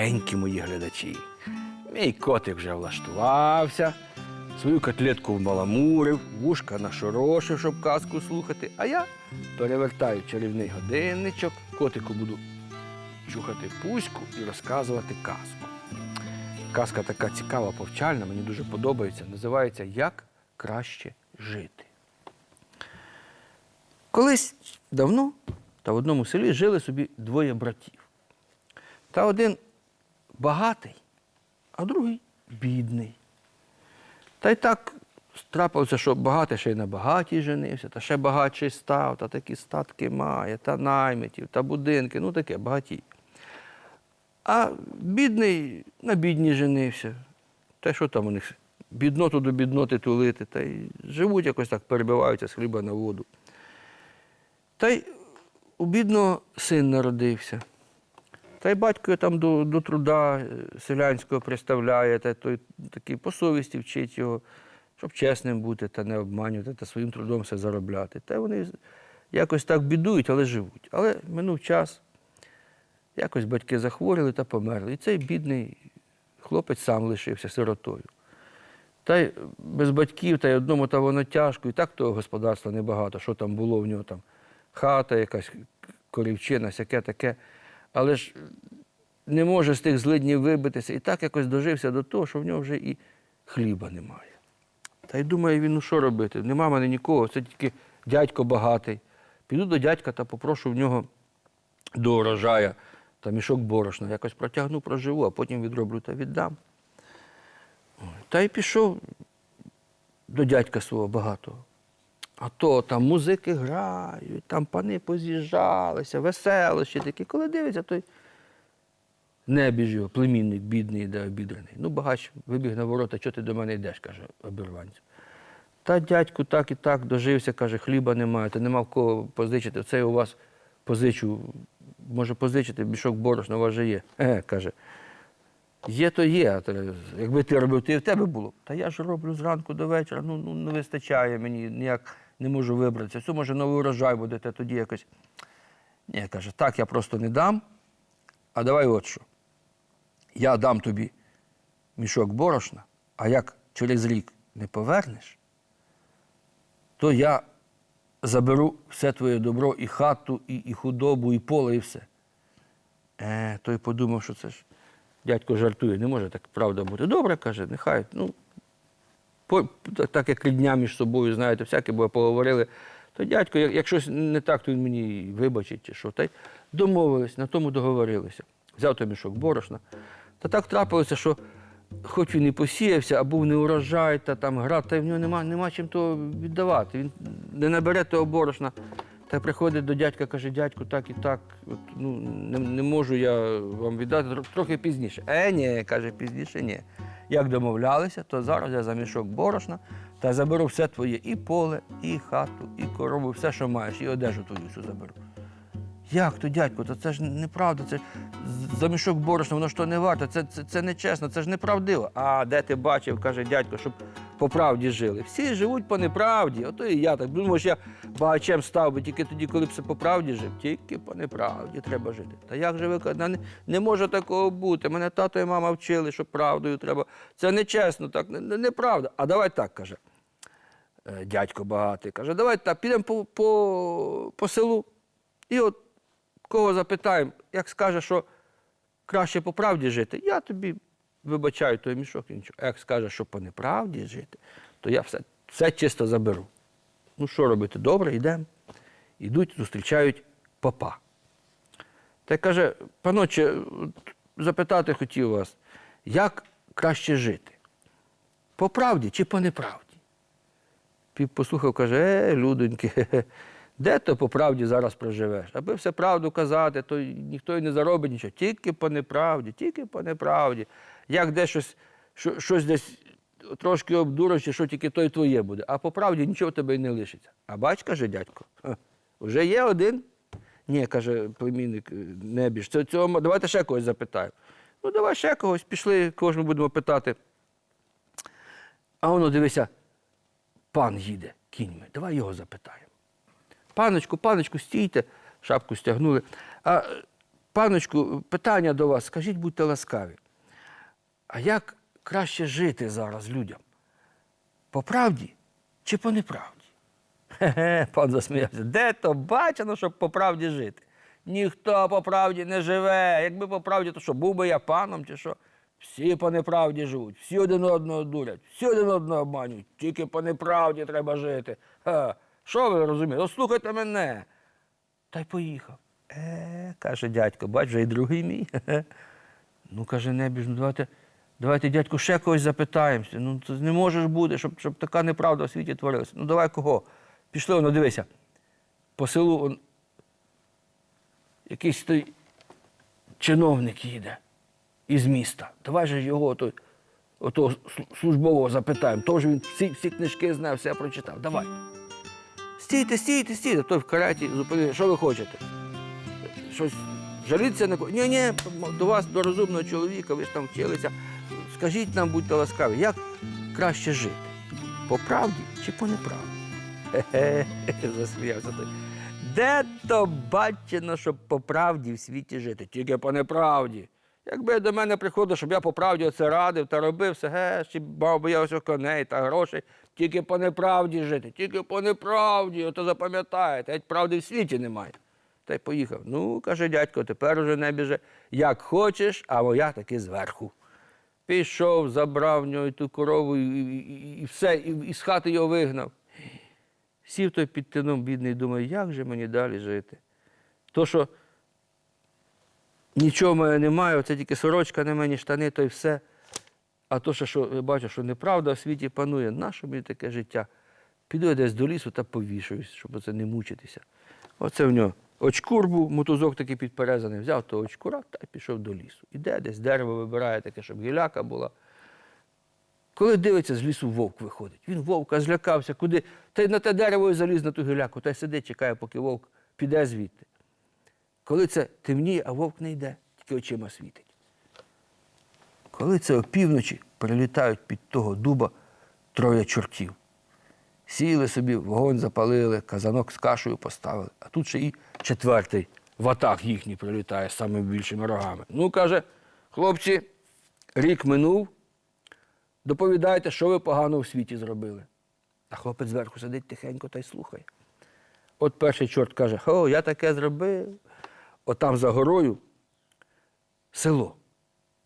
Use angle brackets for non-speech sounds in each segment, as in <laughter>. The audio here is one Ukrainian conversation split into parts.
дорогенькі мої глядачі. Мій котик вже влаштувався, свою котлетку вмаламурив, вушка нашорошив, щоб казку слухати. А я перевертаю чарівний годинничок, котику буду чухати пуську і розказувати казку. Казка така цікава, повчальна, мені дуже подобається. Називається Як краще жити. Колись давно та в одному селі жили собі двоє братів. Та один багатий, а другий бідний. Та й так трапилося, що багатий ще й на багатій женився, та ще багатший став, та такі статки має, та наймитів, та будинки, ну таке, багатій. А бідний на бідній женився. Та що там у них? Бідноту до бідноти тулити, та й живуть якось так, перебиваються з хліба на воду. Та й у бідного син народився. Та й батько там до, до труда е, селянського приставляє, та той такий по совісті вчить його, щоб чесним бути та не обманювати, та своїм трудом все заробляти. Та вони якось так бідують, але живуть. Але минув час, якось батьки захворіли та померли. І цей бідний хлопець сам лишився сиротою. Та й без батьків, та й одному та воно тяжко, і так того господарства небагато, що там було в нього там хата, якась корівчина, всяке таке. Але ж не може з тих злиднів вибитися. І так якось дожився до того, що в нього вже і хліба немає. Та й думає він, ну що робити? Нема мене нікого, це тільки дядько багатий. Піду до дядька та попрошу в нього до урожая та мішок борошна. Якось протягну, проживу, а потім відроблю та віддам. Та й пішов до дядька свого багатого. А то там музики грають, там пани поз'їжджалися, веселощі такі. Коли дивиться, той небіж його, племінник, бідний, де обідраний. Ну, багач вибіг на ворота, чого ти до мене йдеш, каже обірванцю. Та дядьку так і так дожився, каже, хліба немає, та нема в кого позичити. Це я у вас позичу, може позичити, мішок борошна у вас же є. Е, каже. Є, то є. Якби ти робив, то і в тебе було. Та я ж роблю зранку до вечора, ну, ну не вистачає мені, ніяк не можу вибратися. Все, може, новий урожай буде, та тоді якось. Ні, каже, так я просто не дам. А давай от що. Я дам тобі мішок борошна, а як через рік не повернеш, то я заберу все твоє добро, і хату, і, і худобу, і поле, і все. Е, той подумав, що це ж дядько жартує, не може так правда бути. Добре, каже, нехай. Ну, так, як рідня між собою, знаєте, всяке бо поговорили, то дядько, як, щось не так, то він мені вибачить чи що. Та й домовились, на тому договорилися. Взяв той мішок борошна. Та так трапилося, що хоч він і посіявся, а був не урожай, та там град, та в нього нема, нема чим то віддавати. Він не набере того борошна. Та приходить до дядька, каже, дядьку, так і так, от, ну, не, не можу я вам віддати трохи пізніше. Е, ні, каже, пізніше ні. Як домовлялися, то зараз я за мішок борошна та заберу все твоє і поле, і хату, і корову, все, що маєш, і одежу твою всю заберу. Як то, дядько, то це ж неправда, це ж за мішок борошна, воно ж не варто, це, це, це не чесно, це ж неправдиво. А де ти бачив, каже дядько, щоб по правді жили. Всі живуть по неправді. Ото і я так. Думаю, що я багачем став би тільки тоді, коли б все по правді жив. Тільки по неправді треба жити. Та як же ви не, не може такого бути. Мене тато і мама вчили, що правдою треба. Це так, не- не- неправда. А давай так, каже. е, Дядько багатий каже, давай так, підемо по, по, по селу. І от кого запитаємо, як скаже, що краще по правді жити, я тобі вибачаю той мішок і нічого. А як скаже, що по неправді жити, то я все, все чисто заберу. Ну, що робити? Добре, йдемо. Ідуть, зустрічають попа. Та й каже, паноче, запитати хотів вас, як краще жити? По правді чи по неправді? Піп послухав, каже, е, людоньки, <laughs> де то по правді зараз проживеш? Аби все правду казати, то ніхто й не заробить нічого. Тільки по неправді, тільки по неправді. Як де щось, що- щось десь трошки обдуриш, що тільки то й твоє буде. А по правді нічого в тебе й не лишиться. А бач, каже дядько, вже є один. Ні, каже племінник, е, небіж. Цього, давайте ще когось запитаємо. Ну, давай ще когось, пішли, кого ми будемо питати. А воно дивися, пан їде кіньми. Давай його запитаємо. Паночку, паночку, стійте, шапку стягнули. А Паночку, питання до вас, скажіть, будьте ласкаві. А як краще жити зараз людям? По правді чи по неправді? Хе-хе, пан засміявся. Де то бачено, щоб по правді жити? Ніхто по правді не живе. Якби по правді, то що, був би я паном чи що? Всі по неправді живуть, всі один одного дурять, всі один одного обманюють. Тільки по неправді треба жити. Ха, що ви розумієте? Слухайте мене. Та й поїхав. Е, каже дядько, бач, вже і другий мій. <laughs> Ну, каже, небіж, ну давайте, давайте, дядьку, ще когось запитаємося. Ну, це не може ж бути, щоб, щоб така неправда в світі творилася. Ну, давай кого? Пішли, воно, дивися. По селу он, якийсь той чиновник їде із міста. Давай же його ото, ото службового запитаємо. Тож він всі, всі книжки знає, все прочитав. Давай. Стійте, стійте, стійте. Той в караті зупинив. Що ви хочете? Щось жаліться на? Ні, ні, до вас, до розумного чоловіка, ви ж там вчилися. Скажіть нам, будьте ласкаві, як краще жити? По правді чи по неправді? Хе-хе, <laughs> засміявся той. Де то бачено, щоб по правді в світі жити? Тільки по неправді. Якби до мене приходив, щоб я по правді оце радив та робив все, ге, ще мав би я ось коней та грошей, тільки по неправді жити, тільки по неправді, ото запам'ятаєте, геть правди в світі немає. Та й поїхав. Ну, каже дядько, тепер уже не біже, як хочеш, а моя таки зверху. Пішов, забрав в нього ту корову і, і- і все, і, і з хати його вигнав. Сів той під тином, бідний, думає, як же мені далі жити? То, що нічого в мене немає, це тільки сорочка на мені, штани, то й все. А то, що, я бачу, що неправда в світі панує, нащо мені таке життя? Піду я десь до лісу та повішуюсь, щоб оце не мучитися. Оце в нього очкур був, мотузок такий підперезаний, взяв того очкура та пішов до лісу. Іде десь дерево вибирає таке, щоб гіляка була. Коли дивиться, з лісу вовк виходить. Він вовка злякався, куди. Та й на те дерево і заліз на ту гіляку, та й сидить, чекає, поки вовк піде звідти. Коли це темніє, а вовк не йде, тільки очима світить. Коли це опівночі прилітають під того дуба троє чортів. Сіли собі, вогонь запалили, казанок з кашею поставили. А тут ще і четвертий ватаг їхній прилітає з самими більшими рогами. Ну, каже, хлопці, рік минув, доповідайте, що ви погано в світі зробили. А хлопець зверху сидить тихенько та й слухає. От перший чорт каже: О, я таке зробив. От там за горою село.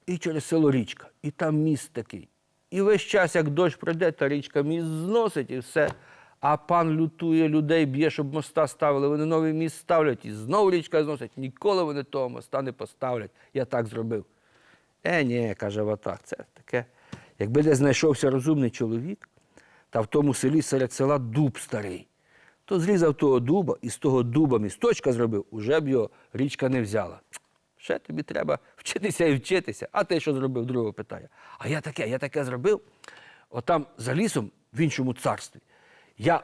І через село річка. І там міст такий. І весь час, як дощ пройде, та річка міст зносить і все. А пан лютує людей, б'є, щоб моста ставили. Вони новий міст ставлять і знову річка зносить. Ніколи вони того моста не поставлять. Я так зробив. Е, ні, каже Ватак, це таке. Якби де знайшовся розумний чоловік, та в тому селі серед села дуб старий, то зрізав того дуба і з того дуба місточка зробив, уже б його річка не взяла. Ще тобі треба вчитися і вчитися. А ти що зробив? Другого питає. А я таке, я таке зробив. Отам за лісом, в іншому царстві, я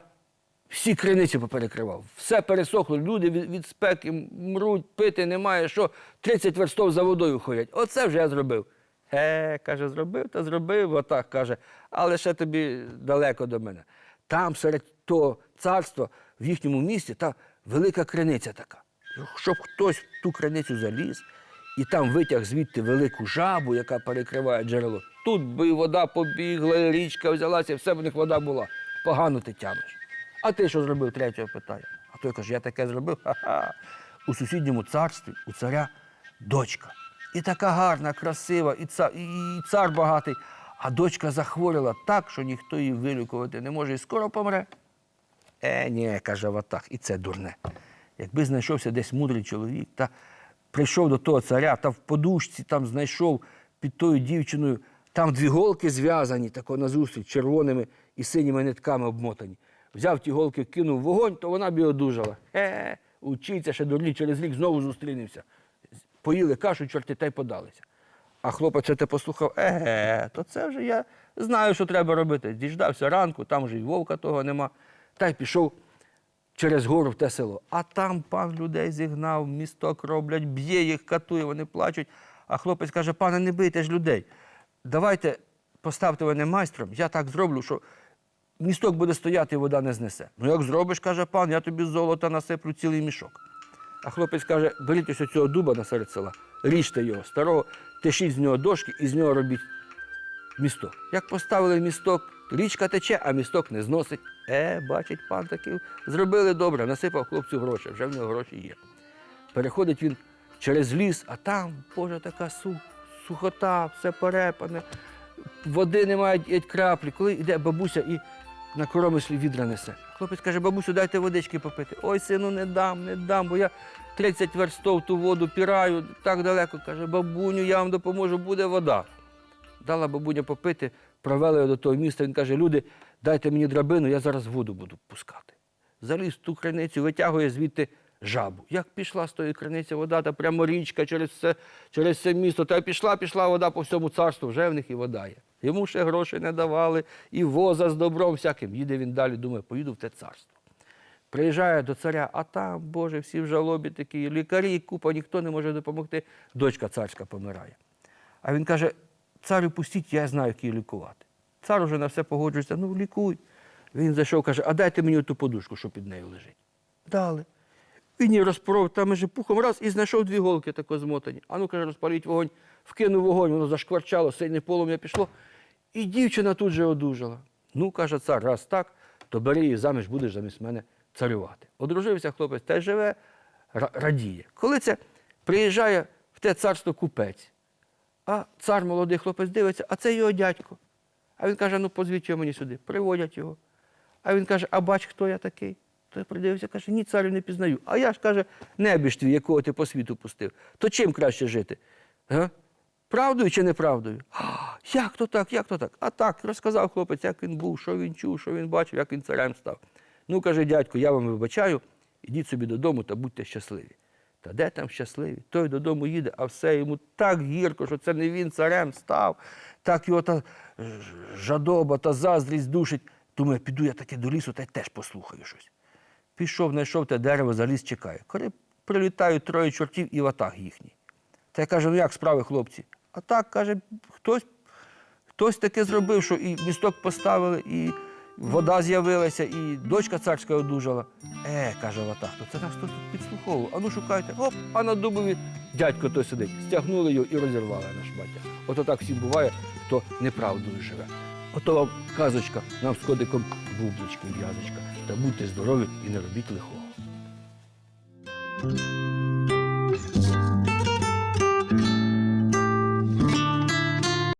всі криниці поперекривав, все пересохло, люди від, спеки мруть, пити немає, що 30 верстов за водою ходять. Оце вже я зробив. Е, каже, зробив, та зробив, отак каже, але ще тобі далеко до мене. Там серед того царства, в їхньому місті, та велика криниця така. Щоб хтось в ту криницю заліз і там витяг звідти велику жабу, яка перекриває джерело. Тут би вода побігла, і річка взялася, і все в них вода була. Погано ти тямиш. А ти що зробив? Третього питає. А той каже, я таке зробив. <laughs> Ха-ха. У сусідньому царстві у царя дочка. І така гарна, красива, і цар, і цар багатий. А дочка захворіла так, що ніхто її вилікувати не може і скоро помре. Е, ні, каже Ватах, і це дурне. Якби знайшовся десь мудрий чоловік, та прийшов до того царя, та в подушці там знайшов під тою дівчиною, там дві голки зв'язані, тако назустріч, червоними і синіми нитками обмотані. Взяв ті голки, кинув вогонь, то вона б і одужала. Е, учиться ще дурні, через рік знову зустрінемося. Поїли кашу, чорти та й подалися. А хлопець те послухав, еге, то це вже я знаю, що треба робити. Діждався ранку, там вже й вовка того нема. Та й пішов через гору в те село. А там пан людей зігнав, місток роблять, б'є їх, катує, вони плачуть. А хлопець каже: пане, не бийте ж людей. Давайте поставте мене майстром, я так зроблю, що місток буде стояти і вода не знесе. Ну як зробиш, каже пан, я тобі золота насиплю цілий мішок. А хлопець каже, беріть ось цього дуба насеред села, ріжте його старого, тишіть з нього дошки і з нього робіть місток. Як поставили місток, річка тече, а місток не зносить. Е, бачить пан такий, зробили добре, насипав хлопцю гроші, вже в нього гроші є. Переходить він через ліс, а там, Боже, така сухота, все перепане, води немає краплі. Коли йде бабуся і на коромислі відра несе. Хлопець каже, бабусю, дайте водички попити. Ой, сину, не дам, не дам, бо я 30 верстов ту воду піраю так далеко. Каже, бабуню, я вам допоможу, буде вода. Дала бабуня попити, провела його до того міста. Він каже: люди, дайте мені драбину, я зараз воду буду пускати. Заліз в ту криницю, витягує звідти жабу. Як пішла з тої криниці вода, та прямо річка через все, через все місто. Та пішла, пішла вода по всьому царству, вже в них і вода є. Йому ще гроші не давали, і воза з добром всяким. Їде він далі, думає, поїду в те царство. Приїжджає до царя, а там, Боже, всі в жалобі такі, лікарі, купа, ніхто не може допомогти. Дочка царська помирає. А він каже: царю, пустіть, я знаю, як її лікувати. Цар уже на все погоджується, ну лікуй. Він зайшов, каже, а дайте мені ту подушку, що під нею лежить. Дали. Він її розпоров там же пухом раз і знайшов дві голки тако змотані. А ну, каже, розпаліть вогонь, вкинув вогонь, воно зашкварчало, сильне полум'я пішло. І дівчина тут же одужала. Ну, каже цар, раз так, то бери її заміж, будеш замість мене царювати. Одружився хлопець та й живе, радіє. Коли це приїжджає в те царство купець, а цар молодий хлопець дивиться, а це його дядько. А він каже: ну позвіть його мені сюди. Приводять його. А він каже, а бач, хто я такий? Той придивився, каже, ні, царю не пізнаю. А я ж каже, небіж твій, якого ти по світу пустив. То чим краще жити? Га? Правдою чи неправдою? «А, Як то так, як то так? А так, розказав хлопець, як він був, що він чув, що він бачив, як він царем став. Ну, каже, дядько, я вам вибачаю, ідіть собі додому та будьте щасливі. Та де там щасливі? Той додому їде, а все йому так гірко, що це не він царем став, так його та жадоба та заздрість душить. Думаю, піду я таки до лісу та й теж послухаю щось. Пішов, знайшов те дерево, заліз, чекає. Коли прилітають троє чортів і ватаг їхній. Та я каже, ну як справи, хлопці? А так, каже, хтось, хтось таке зробив, що і місток поставили, і вода з'явилася, і дочка царська одужала. Е, каже Ватаг, то це нас хтось тут підслуховував. А ну шукайте, оп, а на дубові дядько той сидить. Стягнули його і розірвали на шмаття. Ото так всім буває, хто неправдою живе. Ото вам казочка, нам з кодиком бублички, в'язочка. Та будьте здорові і не робіть лихого.